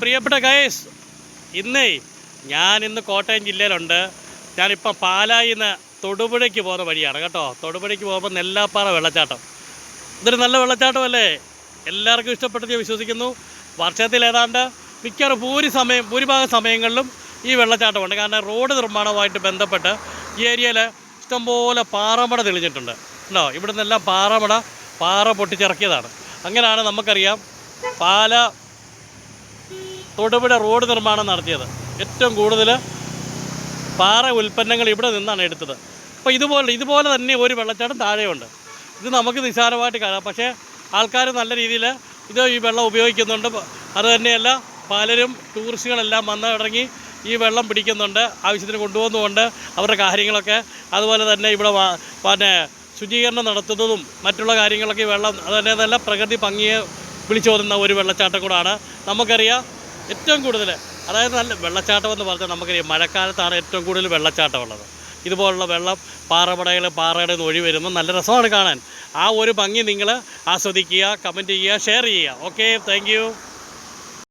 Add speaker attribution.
Speaker 1: പ്രിയപ്പെട്ട ഗൈസ് ഇന്നേ ഞാൻ ഇന്ന് കോട്ടയം ജില്ലയിലുണ്ട്. ഞാനിപ്പം പാലായിൽ നിന്ന് തൊടുപുഴയ്ക്ക് പോകുന്ന വഴിയാണ് കേട്ടോ. തൊടുപുഴയ്ക്ക് പോകുമ്പോൾ നെല്ലാപ്പാറ വെള്ളച്ചാട്ടം. ഇതൊരു നല്ല വെള്ളച്ചാട്ടമല്ലേ? എല്ലാവർക്കും ഇഷ്ടപ്പെട്ടത് വിശ്വസിക്കുന്നു. വർഷത്തിൽ ഏതാണ്ട് മിക്കവാറും ഭൂരി സമയം ഭൂരിഭാഗം സമയങ്ങളിലും ഈ വെള്ളച്ചാട്ടമുണ്ട്. കാരണം റോഡ് നിർമ്മാണവുമായിട്ട് ബന്ധപ്പെട്ട് ഈ ഏരിയയിൽ ഇഷ്ടംപോലെ പാറമട തെളിഞ്ഞിട്ടുണ്ട്. ഉണ്ടോ ഇവിടെ നിന്നെല്ലാം പാറമട പാറ പൊട്ടിച്ചിറക്കിയതാണ്. അങ്ങനെയാണ് നമുക്കറിയാം. പാല തൊടുപുഴ റോഡ് നിർമ്മാണം നടത്തിയത്. ഏറ്റവും കൂടുതൽ പാറ ഉൽപ്പന്നങ്ങൾ ഇവിടെ നിന്നാണ് എടുത്തത്. അപ്പോൾ ഇതുപോലെ ഇതുപോലെ തന്നെ ഒരു വെള്ളച്ചാട്ടം താഴെയുണ്ട്. ഇത് നമുക്ക് നിസ്സാരമായിട്ട് കാണാം. പക്ഷേ ആൾക്കാർ നല്ല രീതിയിൽ ഇത് ഈ വെള്ളം ഉപയോഗിക്കുന്നുണ്ട്. അത് തന്നെയല്ല പലരും ടൂറിസ്റ്റുകളെല്ലാം വന്ന് ഇറങ്ങി ഈ വെള്ളം പിടിക്കുന്നുണ്ട് ആവശ്യത്തിന് കൊണ്ടുപോകുന്നുമുണ്ട് അവരുടെ കാര്യങ്ങളൊക്കെ. അതുപോലെ തന്നെ ഇവിടെ പിന്നെ ശുചീകരണം നടത്തുന്നതും മറ്റുള്ള കാര്യങ്ങളൊക്കെ ഈ വെള്ളം അതുതന്നെ നല്ല പ്രകൃതി ഭംഗിയെ വിളിച്ചോതുന്ന ഒരു വെള്ളച്ചാട്ടം കൂടാണ്. നമുക്കറിയാം ഏറ്റവും കൂടുതൽ അതായത് നല്ല വെള്ളച്ചാട്ടം എന്ന് പറഞ്ഞാൽ നമുക്കറിയാം മഴക്കാലത്താണ് ഏറ്റവും കൂടുതൽ വെള്ളച്ചാട്ടം ഉള്ളത്. ഇതുപോലുള്ള വെള്ളം പാറപടകൾ പാറയുടെ നിന്ന് ഒഴി വരുമ്പോൾ നല്ല രസമാണ് കാണാൻ. ആ ഒരു ഭംഗി നിങ്ങൾ ആസ്വദിക്കുക കമന്റ് ചെയ്യുക ഷെയർ ചെയ്യുക. Okay thank